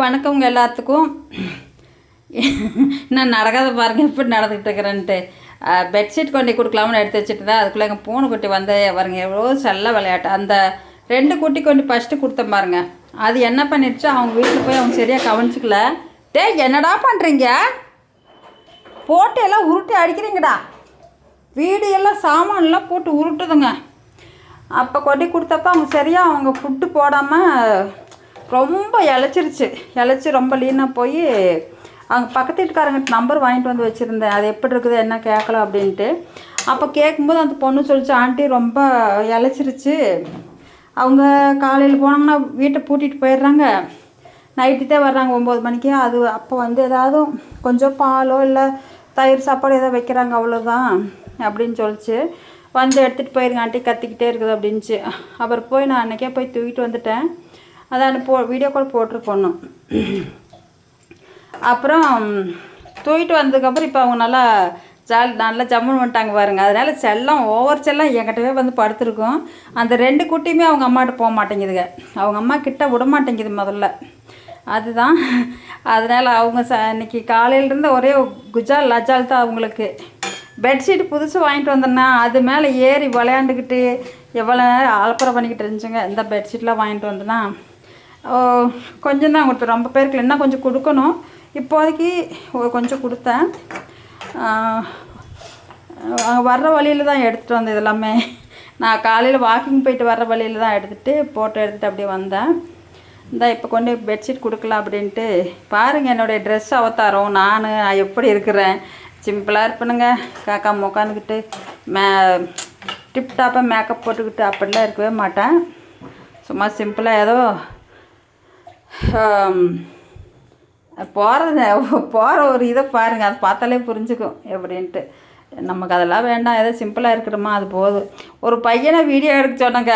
வணக்கங்க எல்லாத்துக்கும். நான் நடக்காத பாருங்க எப்படி நடந்துக்கிட்டு இருக்கிறேன்ட்டு. பெட்ஷீட் கொண்டு கொடுக்கலாம்னு எடுத்து வச்சுட்டு தான் அதுக்குள்ளே எங்கள் பூனை குட்டி வந்து பாருங்க எவ்வளோ செல்ல விளையாட்டு. அந்த ரெண்டு குட்டி கொண்டு ஃபஸ்ட்டு கொடுத்தேன் பாருங்க. அது என்ன பண்ணிடுச்சு அவங்க வீட்டில் போய் அவங்க சரியாக கவனிச்சிக்கல. டேய் என்னடா பண்ணுறீங்க போட்டு எல்லாம் உருட்டி அடிக்கிறீங்கடா. வீடு எல்லாம் சாமான்லாம் போட்டு உருட்டுதுங்க. அப்போ கொண்டு கொடுத்தப்ப அவங்க சரியாக அவங்க ஃபுட்டு போடாமல் ரொம்ப இழைச்சிருச்சு. இழைச்சி ரொம்ப லீனாக போய் அவங்க பக்கத்து வீட்டுக்காரங்கிட்ட நம்பர் வாங்கிட்டு வந்து வச்சுருந்தேன். அது எப்படி இருக்குது என்ன கேட்கலாம் அப்படின்ட்டு. அப்போ கேட்கும்போது அந்த பொண்ணு சொல்லிச்சு ஆண்டி ரொம்ப இழைச்சிருச்சு. அவங்க காலையில் போனாங்கன்னா வீட்டை பூட்டிட்டு போயிடுறாங்க. நைட்டு தான் வர்றாங்க ஒம்பது மணிக்கு. அது அப்போ வந்து ஏதாவது கொஞ்சம் பாலோ இல்லை தயிர் சாப்பாடு ஏதோ வைக்கிறாங்க அவ்வளோதான் அப்படின்னு சொல்லிச்சு. வந்து எடுத்துகிட்டு போயிருங்க ஆண்டி கத்திக்கிட்டே இருக்குது அப்படின்ச்சு அப்புறம் போய் நான் அன்றைக்கே போய் தூக்கிட்டு வந்துட்டேன். அதான் போ வீடியோ கால் போட்டிருப்போன்னும் அப்புறம் தூக்கிட்டு வந்ததுக்கப்புறம் இப்போ அவங்க நல்லா ஜாலி நல்லா ஜம்முன்னு வந்துட்டாங்க பாருங்க. அதனால் செல்லம் ஓவர் செல்லம் என்கிட்டவே வந்து படுத்துருக்கும். அந்த ரெண்டு குட்டியுமே அவங்க அம்மாட்ட போக மாட்டேங்குதுங்க. அவங்க அம்மா கிட்ட விட மாட்டேங்குது முதல்ல. அதுதான். அதனால் அவங்க ச இன்னைக்கு காலையிலேருந்து ஒரே குஜால் லஜால் தான் அவங்களுக்கு. பெட்ஷீட் புதுசு வாங்கிட்டு வந்தேன்னா அது மேலே ஏறி விளையாண்டுக்கிட்டு எவ்வளோ நேரம் அலப்பறை பண்ணிக்கிட்டு இருந்துச்சுங்க. இந்த பெட்ஷீட்லாம் வாங்கிட்டு வந்தேன்னா கொஞ்சம் தான் கொடுத்தேன் ரொம்ப பேருக்கு இன்னும் கொஞ்சம் கொடுக்கணும். இப்போதைக்கு கொஞ்சம் கொடுத்தேன். அங்கே வர்ற வழியில் தான் எடுத்துகிட்டு வந்தேன் இதெல்லாமே. நான் காலையில் வாக்கிங் போயிட்டு வர்ற வழியில் தான் எடுத்துகிட்டு போட்டோ எடுத்துகிட்டு அப்படியே வந்தேன். இந்த இப்போ கொண்டு பெட்ஷீட் கொடுக்கலாம் அப்படின்ட்டு. பாருங்கள் என்னுடைய ட்ரெஸ் அவதாரம். நான் எப்படி இருக்கிறேன்? சிம்பிளாக இருப்பேனுங்க. காக்கா உட்காந்துக்கிட்டு மே டிப்டாப்பாக மேக்கப் போட்டுக்கிட்டு அப்படிலாம் இருக்கவே மாட்டேன். சும்மா சிம்பிளாக ஏதோ போகிறது போகிற ஒரு இதை பாருங்கள் அதை பார்த்தாலே புரிஞ்சுக்கும் எப்படின்ட்டு. நமக்கு அதெல்லாம் வேண்டாம் ஏதோ சிம்பிளாக இருக்கிறோமா அது போதும். ஒரு பையனை வீடியோ எடுக்க சொன்னங்க.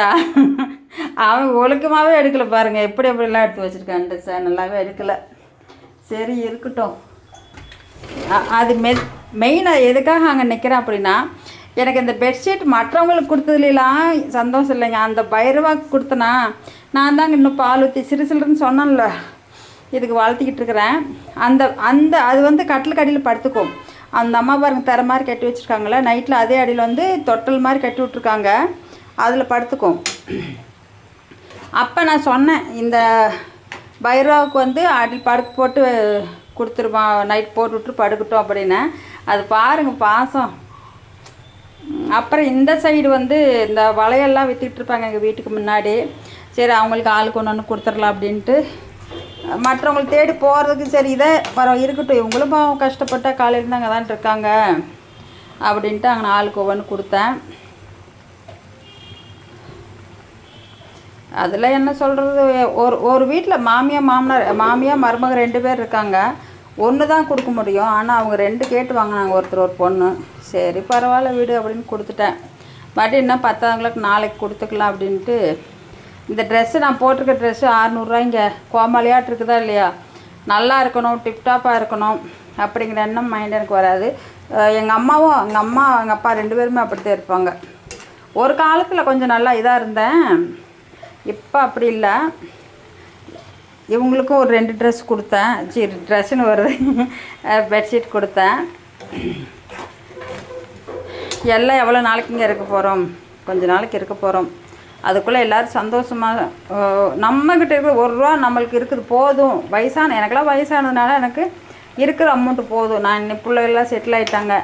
அவன் ஒழுக்கமாகவே எடுக்கலை பாருங்கள் எப்படி எப்படிலாம் எடுத்து வச்சுருக்கான்ட்டு. சார் நல்லாவே எடுக்கலை. சரி இருக்கட்டும். அது மெ மெயினாக எதுக்காக அங்கே நிற்கிறேன் அப்படின்னா எனக்கு இந்த பெட்ஷீட் மற்றவங்களுக்கு கொடுத்ததுலாம் சந்தோஷம் இல்லைங்க. அந்த பைரவாக்கு கொடுத்தனா நான் தாங்க இன்னும் பால் ஊற்றி சிறு சிறுன்னு சொன்னேன்ல. இதுக்கு வளர்த்திக்கிட்டு இருக்கிறேன். அந்த அந்த அது வந்து கட்டில் கடியில் படுத்துக்கும். அந்த அம்மா பாருங்க தர மாதிரி கட்டி வச்சுருக்காங்களே நைட்டில் அதே அடியில் வந்து தொட்டல் மாதிரி கட்டி விட்ருக்காங்க அதில் படுத்துக்கும். அப்போ நான் சொன்னேன் இந்த பைரவாவுக்கு வந்து அடியில் படுக்க போட்டு கொடுத்துருமா நைட் போட்டு விட்டு படுக்கட்டும் அப்படின்னு. அது பாருங்கள் பாசம். அப்புறம் இந்த சைடு வந்து இந்த வலையெல்லாம் வித்துட்டு எங்கள் வீட்டுக்கு முன்னாடி. சரி அவங்களுக்கு ஆளுக்கு ஒன்று ஒன்று கொடுத்துடலாம் அப்படின்ட்டு. மற்றவங்களுக்கு தேடி போகிறதுக்கு சரி இதை பரவ இருக்கட்டும். இவங்களும் பாவம் கஷ்டப்பட்டா காலையில் அங்கே தான் இருக்காங்க அப்படின்ட்டு அங்கே ஆளுக்கு ஒவ்வொன்று கொடுத்தேன். அதில் என்ன சொல்கிறது ஒரு ஒரு வீட்டில் மாமியார் மாமனார் மாமியார் மருமக ரெண்டு பேர் இருக்காங்க. ஒன்று தான் கொடுக்க முடியும். ஆனால் அவங்க ரெண்டு கேட்டு வாங்கினாங்க ஒருத்தர் ஒரு பொண்ணு. சரி பரவாயில்ல வீடு அப்படின்னு கொடுத்துட்டேன். மறுபடியும் இன்னும் பத்தாவங்களுக்கு நாளைக்கு கொடுத்துக்கலாம் அப்படின்ட்டு இந்த ட்ரெஸ்ஸு நான் போட்டிருக்க ட்ரெஸ்ஸு ஆறுநூறுவாய்ங்க கோமாளியாட்டு இருக்குதா இல்லையா? நல்லா இருக்கணும் டிப்டாப்பாக இருக்கணும் அப்படிங்கிற எண்ணம் மைண்ட் எனக்கு வராது. எங்கள் அம்மாவும் எங்கள் அம்மா எங்கள் அப்பா ரெண்டு பேருமே அப்படித்தான் இருப்பாங்க. ஒரு காலத்தில் கொஞ்சம் நல்லா இதாக இருந்தேன். இப்போ அப்படி இல்லை. இவங்களுக்கும் ஒரு ரெண்டு ட்ரெஸ் கொடுத்தேன். சரி ட்ரெஸ்ஸுன்னு வருது பெட்ஷீட் கொடுத்தேன். எல்லாம் எவ்வளோ நாளைக்குங்க இருக்க போகிறோம் கொஞ்ச நாளைக்கு இருக்க போகிறோம் அதுக்குள்ளே எல்லோரும் சந்தோஷமாக நம்மக்கிட்ட இருக்கிற ஒரு ரூபா நம்மளுக்கு இருக்குது போதும். வயசான எனக்கெல்லாம் வயசானதுனால எனக்கு இருக்கிற அமௌண்ட்டு போதும். நான் இன்னைக்கு பிள்ளைகள்லாம் செட்டில் ஆகிட்டாங்க